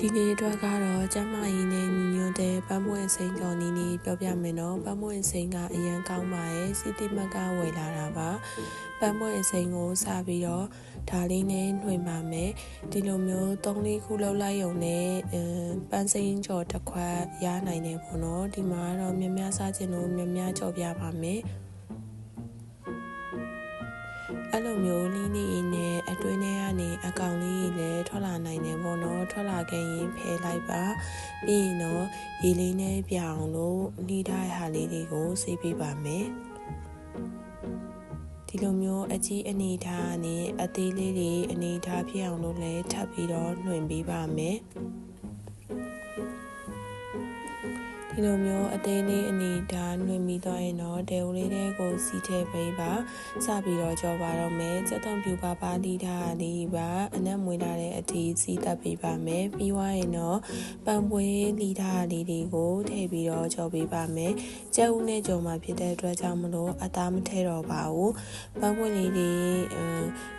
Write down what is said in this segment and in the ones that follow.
ဒီနေ့အတွက်ကတော့ကျမကြီးနဲ့ညီညွတ်တဲ့ပန်းမွင့်စိန်တော်နီနီပြောပြမယ်နော်ပန်းမွင့်စိန်ကအရန်ကောင်းပါရဲ့စီတီမတ်ကဝယ်လာတာပါပန်းမွင့်စိန်ကိုစပြီးတော့ဒါလေးနဲ့နှွေပါမယ်ဒီလိုမျိုး၃လေးခုလောက်လိုက်ရုံနဲ့ပန်းစိန်ကြော်တစ်ခွက်ရနိုင်တယ်ပေါ့နော်ဒီမှာတော့များများစားခြင်းလို့များများကြော်ပြပါမယ်အဲ့လိုမျိုးလေးနေနဲ့အတွင်းထဲကနေအကောင်လေးကြီး လည်းထွက်လာနိုင်တယ်ပေါ့နော်ထွက်လာခဲ့ရင်ဖယ်လိုက်ပါပြီးရင်တော့ရေလေးနဲ့ပြောင်းလို့နှီးထားတဲ့ဟာလေးတွေကိုဆေးပေးပါမယ်ဒီလိုမျိုးအကြီးအနေထားနဲ့အသေးလေးတွေအနေထားဖြစ်အောင်လို့လည်းထပ်ပြီးတော့နှွင်ပေးပါမယ် ဒီလိုမျိုးအသေးလေးအနေဒါနှွေမိသွားရင်တော့ဒဲဦးလေးတွေကိုစီးထည့်ပေးပါစပြီးတော့ကြောပါတော့မယ်စက်သွန်ပြူပါပါလိထားလေးပါအနက်မွေးလာတဲ့အထီးစီးတက်ပေးပါမယ်ပြီးွားရင်တော့ပန်ပွေးလိထားလေးတွေကိုထည့်ပြီးတော့ကြောပေးပါမယ်ကျဲဦးနဲ့ကြောမှာဖြစ်တဲ့အတွက်ကြောင့်မလို့အသားမထဲတော့ပါဘူးပန်ပွေးလေးတွေ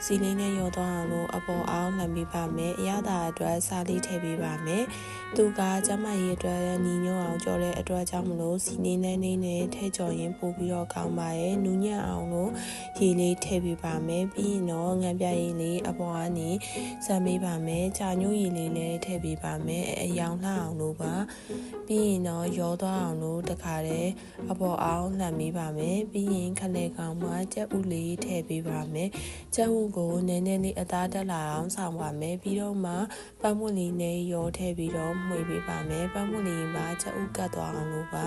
စီလေးနဲ့ရောသွားအောင်လို့အပေါ်အောင်လှန်ပေးပါမယ်အရသာအတွက်စားလေးထည့်ပေးပါမယ်သူကကျမရဲ့အတွက်ညီညွတ်အောင်ကြော်တဲ့အတွက်ကြောင့်မလို့စီနေနဲ့နေနဲ့ထဲကြော်ရင်ပို့ပြီးတော့ကောင်းပါရဲ့နူးညံ့အောင်လို့ရေလေးထည့်ပေးပါမယ်ပြီးရင်တော့ငံပြရည်လေးအပေါ်ကနေစမ်းပေးပါမယ်ကြာညို့ရည်လေးလည်းထည့်ပေးပါမယ်အယောင်လှအောင်လို့ပါပြီးရင်တော့ရောသွားအောင်လို့တခါတည်းအပေါ်အောင်လှန်ပေးပါမယ်ပြီးရင်ခလဲကောင်မှာကြက်ဥလေးထည့်ပေးပါမယ်ကြက်ဥကိုနည်းနည်းလေးအသားတက်လာအောင်ဆောင်ပါမယ်ပြီးတော့မှပတ်မွတ်လေးနဲ့ရောထည့်ပြီးတော့မှွေပေးပါမယ်ပတ်မွတ်လေးမှာကြက်ဥကတ်သွားအောင်လို့ပါ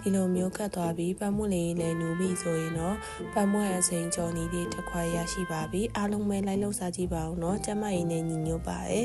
ဒီလိုမျိုးကတ်သွားပြီးပတ်မွတ်လေးလည်းနူပြီဆိုရင်တော့ပတ်မွတ်အစိမ်းကြော်နီလေးတစ်ခွက်ရရှိပါပြီအားလုံးပဲလိုက်လို့စားကြည့်ပါဦးเนาะကျမရင်းနဲ့ညီညွတ်ပါရဲ့